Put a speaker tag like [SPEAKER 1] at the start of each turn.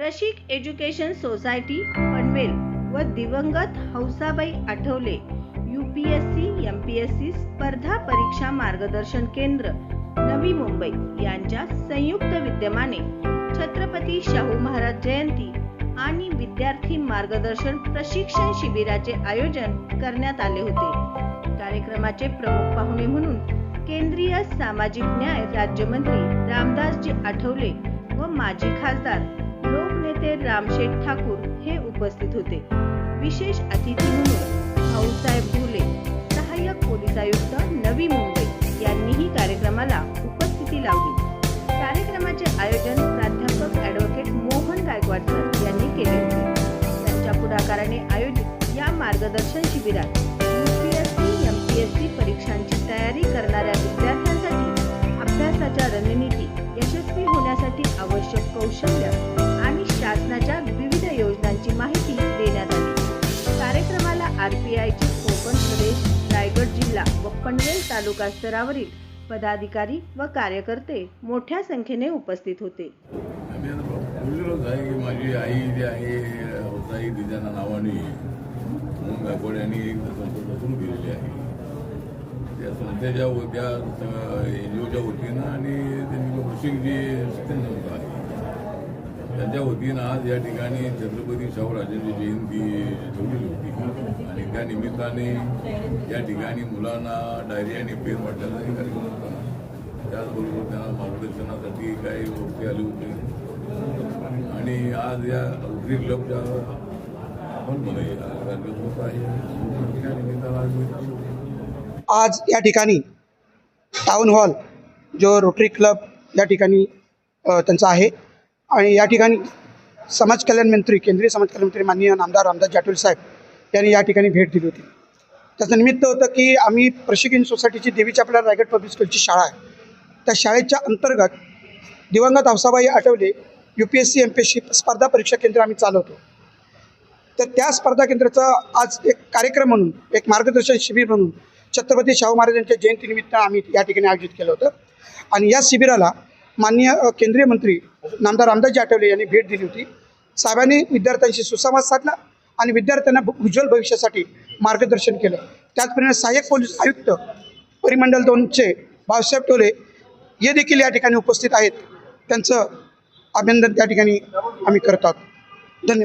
[SPEAKER 1] रशिक education society Panvel व दिवंगत Hausabai Athawale UPSC MPSC स्पर्धा परीक्षा मार्गदर्शन केंद्र नवी मुंबई यांच्या संयुक्त विद्यमाने छत्रपती शाहू महाराज जयंती आणि विद्यार्थी मार्गदर्शन प्रशिक्षण शिबिराचे आयोजन करण्यात आले होते. कार्यक्रमाचे प्रमुख पाहुणे म्हणून केंद्रीय सामाजिक न्याय राज्यमंत्री रामदासजी आठवले व माजी खासदार लोकनेते रामशेठ ठाकूर हे उपस्थित होते. विशेष अतिथी म्हणून भाऊसाहेब ढोले सहाय्यक पोलीस आयुक्त नवी मुंबई यांनीही कार्यक्रमाला उपस्थिती लावली. कार्यक्रमाचे आयोजन प्राध्यापक ॲडव्होकेट मोहन गायकवाड सर यांनी केले होते. त्यांच्या पुढाकाराने आयोजित या मार्गदर्शन शिबिरात यूपीएससी एमपीएससी परीक्षांची तयारी करणाऱ्या विद्यार्थ्यांसाठी अभ्यासाच्या रणनीती करण्यासाठी आवश्यक कौशल्य आणि शासनाच्या विविध योजनांची माहिती देण्यात आली. कार्यक्रमाला आरपीआयचे कोकण प्रदेश रायगड जिल्हा व पनवेल तालुका स्तरावरील पदाधिकारी व कार्यकर्ते मोठ्या संख्येने उपस्थित होते.
[SPEAKER 2] बोललेलोच आहे की माझी आई जी आहे होताई तिच्या नावाने मग आपण यांनी एक संस्था सुरू केलेली आहे. त्या संस्थेच्या त्या एन जी ओच्या वतीनं आणि त्यांनी वृशिक जी शिक्षण संस्था आहे त्यांच्या वतीनं आज या ठिकाणी छत्रपती शाहूराजांची जयंती ठेवलेली होती. आणि त्या निमित्ताने या ठिकाणी मुलांना डायरी आणि पेन वाटण्याचा कार्यक्रम होता. त्याचबरोबर त्यांना मार्गदर्शनासाठी काही गोष्टी आली होती. आणि आज या रोटरी क्लबच्या हॉलमध्ये हा कार्यक्रम होत आहे. त्या निमित्तानं आज
[SPEAKER 3] आज या ठिकाणी टाउन हॉल जो रोटरी क्लब या ठिकाणी त्यांचा आहे. आणि या ठिकाणी समाज कल्याण मंत्री केंद्रीय समाज कल्याण मंत्री माननीय नामदार रामदास जाटोल साहेब यांनी या ठिकाणी भेट दिली होती. त्याचं निमित्त होतं की आम्ही प्रशिक्षण सोसायटीची देवीच्या आपल्या रायगड पब्लिक स्कूलची शाळा आहे. त्या शाळेच्या अंतर्गत दिवंगत Hausabai Athavale U P S C M P S C स्पर्धा परीक्षा केंद्र आम्ही चालवतो. तर त्या स्पर्धा केंद्राचा आज एक कार्यक्रम म्हणून एक मार्गदर्शन शिबिर म्हणून छत्रपती शाहू महाराजांच्या जयंतीनिमित्त आम्ही या ठिकाणी आयोजित केलं होतं. आणि या शिबिराला माननीय केंद्रीय मंत्री नामदार रामदासजी आठवले यांनी भेट दिली होती. साहेबांनी विद्यार्थ्यांशी सुसंवाद साधला आणि विद्यार्थ्यांना उज्ज्वल भविष्यासाठी मार्गदर्शन केलं. त्याचप्रमाणे सहाय्यक पोलीस आयुक्त परिमंडल दोनचे भाऊसाहेब टोले हे देखील या ठिकाणी उपस्थित आहेत. त्यांचं अभिनंदन त्या ठिकाणी आम्ही करत आहोत. धन्यवाद.